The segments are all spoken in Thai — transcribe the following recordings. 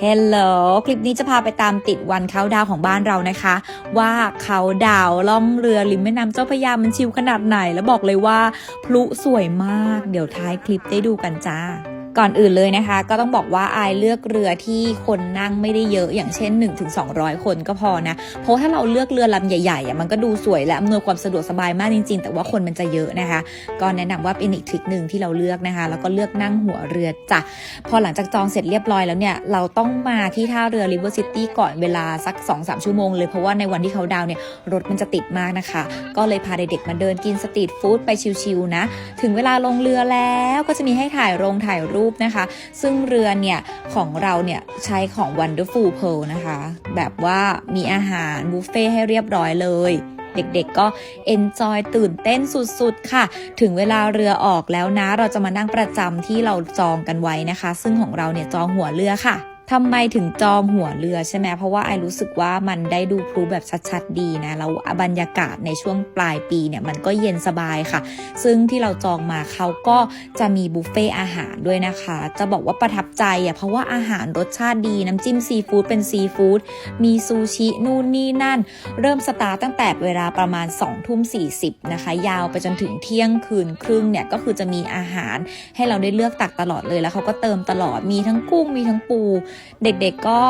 เฮลโหลคลิปนี้จะพาไปตามติดวันเขาดาวของบ้านเรานะคะ ว่าเขาดาวล่องเรือริมแม่น้ำเจ้าพระยามันชิลขนาดไหน แล้วบอกเลยว่า พลุสวยมาก เดี๋ยวท้ายคลิปได้ดูกันจ้า ก่อนอื่นเลยนะคะ ก็ต้องบอกว่าอายเลือกเรือที่คนนั่งไม่ได้เยอะอย่างเช่น 1-200 คนก็พอนะเพราะถ้าเราเลือกเรือลำใหญ่ๆอะมันก็ดูสวยและอำนวยความสะดวกสบายมากจริง ๆ แต่ว่าคนมันจะเยอะนะคะก็แนะนำว่าเป็นอีกทริคหนึ่งที่เราเลือกนะคะ แล้วก็เลือกนั่งหัวเรือจ้ะพอหลังจากจองเสร็จเรียบร้อยแล้วเนี่ยเราต้องมาที่ท่าเรือ River City ก่อนเวลาสัก 2-3 ชั่วโมงเลยเพราะว่าในวันที่เขาดาวเนี่ยรถมันจะติดมากนะคะ ก็เลยพาเด็กๆมาเดินกินสตรีทฟู้ดไปชิลๆนะ ถึงเวลาลงเรือแล้วก็จะมีให้ถ่ายรงถ่ายรูปนะคะ ซึ่งเรือเนี่ยของเราเนี่ยใช้ของ Wonderful Pearl นะคะ แบบว่ามีอาหารบุฟเฟ่ให้เรียบร้อยเลยเด็กๆ ก็เอนจอยตื่นเต้นสุดๆ ค่ะ ถึงเวลาเรือออกแล้วนะ เราจะมานั่งประจำที่เราจองกันไว้นะคะ ซึ่งของเราเนี่ยจองหัวเรือค่ะ ทำไมถึงจองหัวเรือใช่ไหมเพราะว่าไอรู้สึกว่ามันได้ดูพลุแบบชัดๆดีนะแล้วบรรยากาศในช่วงปลายปีเนี่ยมันก็เย็นสบายค่ะ ซึ่งที่เราจองมาเขาก็จะมีบุฟเฟ่อาหารด้วยนะคะ จะบอกว่าประทับใจอะเพราะว่าอาหารรสชาติดีน้ำจิ้มซีฟู้ดเป็นซีฟู้ดมีซูชินู่นนี่นั่น เริ่มสตาร์ตตั้งแต่เวลาประมาณ2องทุ่มสีนะคะ ยาวไปจนถึงเที่ยงคืนครึ่งเนี่ยก็คือจะมีอาหารให้เราได้เลือกตักตลอดเลยแล้วเขาก็เติมตลอดมีทั้งกุ้งมีทั้งปูเด็กๆก็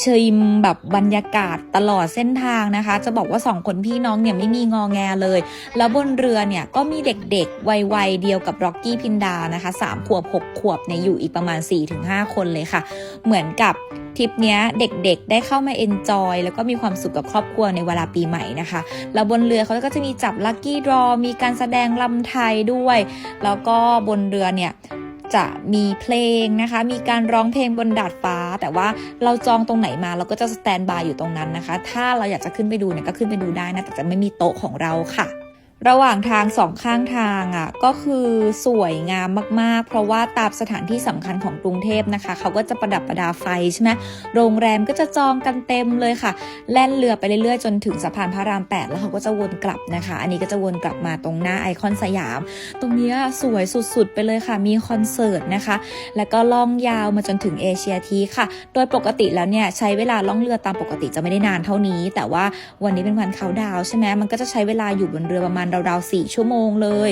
ชิมแบบบรรยากาศตลอดเส้นทางนะคะ จะบอกว่าสองคนพี่น้องเนี่ยไม่มีงอแงเลย แล้วบนเรือเนี่ยก็มีเด็กๆวัยๆเดียวกับร็อกกี้พินดานะคะ3ขวบ6ขวบเนี่ยอยู่อีกประมาณ 4-5 คนเลยค่ะ เหมือนกับทริปนี้เด็กๆ ได้เข้ามาเอนจอยแล้วก็มีความสุขกับครอบครัวในเวลาปีใหม่นะคะ แล้วบนเรือเขาก็จะมีจับลัคกี้ดรอมีการแสดงลำไทยด้วย แล้วก็บนเรือเนี่ย จะมีเพลงนะคะ มีการร้องเพลงบนดาดฟ้า แต่ว่าเราจองตรงไหนมาเราก็จะสแตนบายอยู่ตรงนั้นนะคะ ถ้าเราอยากจะขึ้นไปดูเนี่ยก็ขึ้นไปดูได้นะแต่จะไม่มีโต๊ะของเราค่ะ ระหว่างทางสองข้างทางอะก็คือสวยงามมากๆ เพราะว่าตามสถานที่สำคัญของกรุงเทพนะคะ เขาก็จะประดับประดาไฟใช่ไหมโรงแรมก็จะจองกันเต็มเลยค่ะ แล่นเรือไปเรื่อยๆ จนถึงสะพานพระราม 8 แล้วเขาก็จะวนกลับนะคะ อันนี้ก็จะวนกลับมาตรงหน้าไอคอนสยาม ตรงนี้สวยสุดๆ ไปเลยค่ะ มีคอนเสิร์ตนะคะ แล้วก็ล่องยาวมาจนถึงเอเชียทีค่ะ โดยปกติแล้วเนี่ยใช้เวลาล่องเรือตามปกติจะไม่ได้นานเท่านี้ แต่ว่าวันนี้เป็นวันเขาดาวใช่ไหมมันก็จะใช้เวลาอยู่บนเรือประมาณราวๆ4ชั่วโมงเลย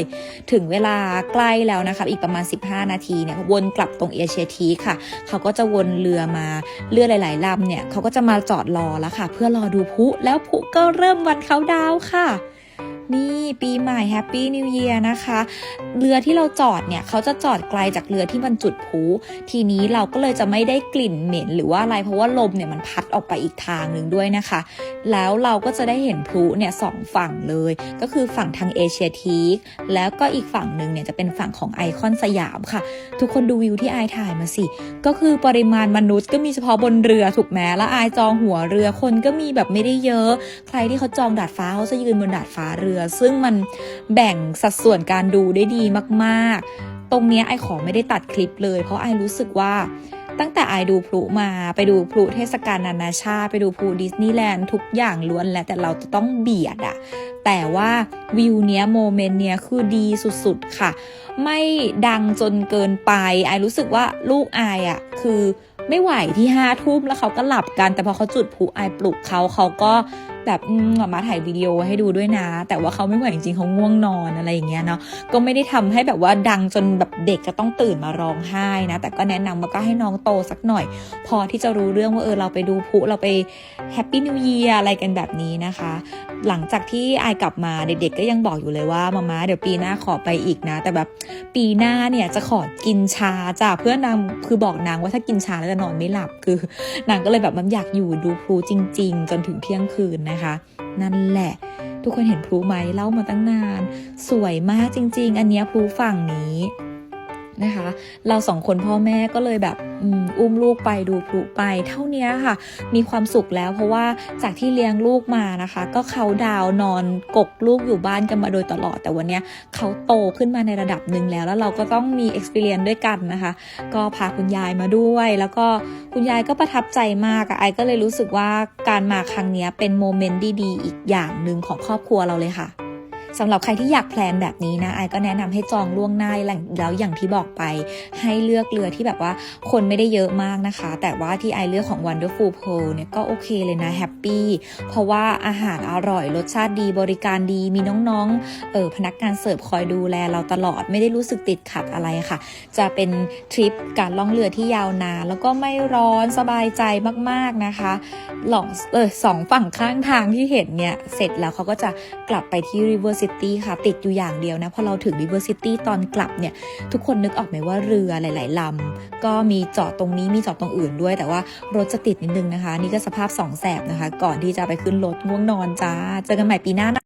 ถึงเวลาใกล้แล้วนะคะอีกประมาณ 15 นาทีเนี่ยวนกลับตรงเอเชียทีค่ะ เขาก็จะวนเรือมาเรือหลาย ๆลำเนี่ยเขาก็จะมาจอดรอแล้วค่ะ เพื่อรอดูพุแล้วพุก็เริ่มวันเขาดาวค่ะ นี่ปีใหม่แฮปปี้นิว e ย r นะคะ เรือที่เราจอดเนี่ยเขาจะจอดไกลจากเรือที่มันจุดพลุทีนี้เราก็เลยจะไม่ได้กลิ่นเหม็นหรือว่าอะไรเพราะว่าลมเนี่ยมันพัดออกไปอีกทางหนึ่งด้วยนะคะ แล้วเราก็จะได้เห็นพลุเนี่ยสองฝั่งเลย ก็คือฝั่งทางเอเชียทีคแล้วก็อีกฝั่งหนึ่งเนี่ยจะเป็นฝั่งของไอคอนสยามค่ะ ทุกคนดูวิวที่ไอถ่ายมาสิ ก็คือปริมาณมนุษย์ก็มีเฉพาะบนเรือถูกไหมแล้วไอจองหัวเรือคนก็มีแบบไม่ได้เยอะ ใครที่เขาจองดาดฟ้าเขาจะยืนบนดาดฟ้าเรือซึ่งมันแบ่งสัดส่วนการดูได้ดีมากๆ ตรงเนี้ยไอขอไม่ได้ตัดคลิปเลย เพราะไอรู้สึกว่าตั้งแต่ไอดูพลุมาไปดูพลุเทศกาลนานาชาติไปดูพลุดิสนีย์แลนด์ทุกอย่างล้วนแล้วแต่เราจะต้องเบียดอะแต่ว่าวิวเนี้ยโมเมนต์เนี้ยคือดีสุดๆค่ะ ไม่ดังจนเกินไป ไอรู้สึกว่าลูกไออะคือไม่ไหวที่ห้าทุ่มแล้วเขาก็หลับกัน แต่พอเขาจุดพลุไอปลุกเขาเขาก็ แบบมาถ่ายวิดีโอให้ดูด้วยนะ แต่ว่าเขาไม่ไหวจริงๆเขาง่วงนอนอะไรอย่างเงี้ยเนาะก็ไม่ได้ทำให้แบบว่าดังจนแบบเด็กก็ต้องตื่นมาร้องไห้นะ แต่ก็แนะนำว่าก็ให้น้องโตสักหน่อย พอที่จะรู้เรื่องว่าเออเราไปดูพุเราไปแฮปปี้นิว e ย r อะไรกันแบบนี้นะคะ หลังจากที่ไอายกลับมาเด็กๆก็ยังบอกอยู่เลยว่ามามาเดี๋ยวปีหน้าขอไปอีกนะ แต่แบบปีหน้าเนี่ยจะขอกินชาจ้ะเพื่อนางคือบอกนางว่าถ้ากินชาแล้วจะนอนไม่หลับคือนางก็เลยแบบมันอยากอยู่ดูพลุจริง ๆ จนถึงเที่ยงคืนนะคะนั่นแหละ ทุกคนเห็นพลุไหมเล่ามาตั้งนาน สวยมากจริง ๆ อันนี้พลุฝั่งนี้ นะคะ เราสองคนพ่อแม่ก็เลยแบบอุ้มลูกไปดูพลุไป เท่านี้ค่ะ มีความสุขแล้วเพราะว่าจากที่เลี้ยงลูกมานะคะ ก็เขาดาวนอนกกลูกอยู่บ้านกันมาโดยตลอด แต่วันนี้เขาโตขึ้นมาในระดับหนึ่งแล้ว แล้วเราก็ต้องมี experience ด้วยกันนะคะ ก็พาคุณยายมาด้วย แล้วก็คุณยายก็ประทับใจมากอะไอก็เลยรู้สึกว่าการมาครั้งนี้เป็นโมเมนต์ดีๆ อีกอย่างหนึ่งของครอบครัวเราเลยค่ะ สำหรับใครที่อยากแพลนแบบนี้นะไอก็แนะนำให้จองล่วงหน้าแล้วอย่างที่บอกไป ให้เลือกเรือที่แบบว่าคนไม่ได้เยอะมากนะคะ แต่ว่าที่ไอเลือกของ Wonderful Pearl เนี่ยก็โอเคเลยนะแฮปปี้เพราะว่าอาหารอร่อยรสชาติดีบริการดีมีน้องๆเออพนักงานเสิร์ฟคอยดูแลเราตลอดไม่ได้รู้สึกติดขัดอะไรค่ะ จะเป็นทริปการล่องเรือที่ยาวนานแล้วก็ไม่ร้อนสบายใจมากๆนะคะหลองเออสองฝั่งข้างทางที่เห็นเนี่ยเสร็จแล้วเขาก็จะกลับไปที่ River City ค่ะ ติดอยู่อย่างเดียวนะ พอเราถึง diversity ตอนกลับเนี่ย ทุกคนนึกออกไหมว่าเรือหลาย ๆลำก็มีจอดตรงนี้มีจอดตรงอื่นด้วย แต่ว่ารถจะติดนิดนึงนะคะ นี่ก็สภาพสองแสบนะคะ ก่อนที่จะไปขึ้นรถง่วงนอนจ้า เจอกันใหม่ปีหน้านะ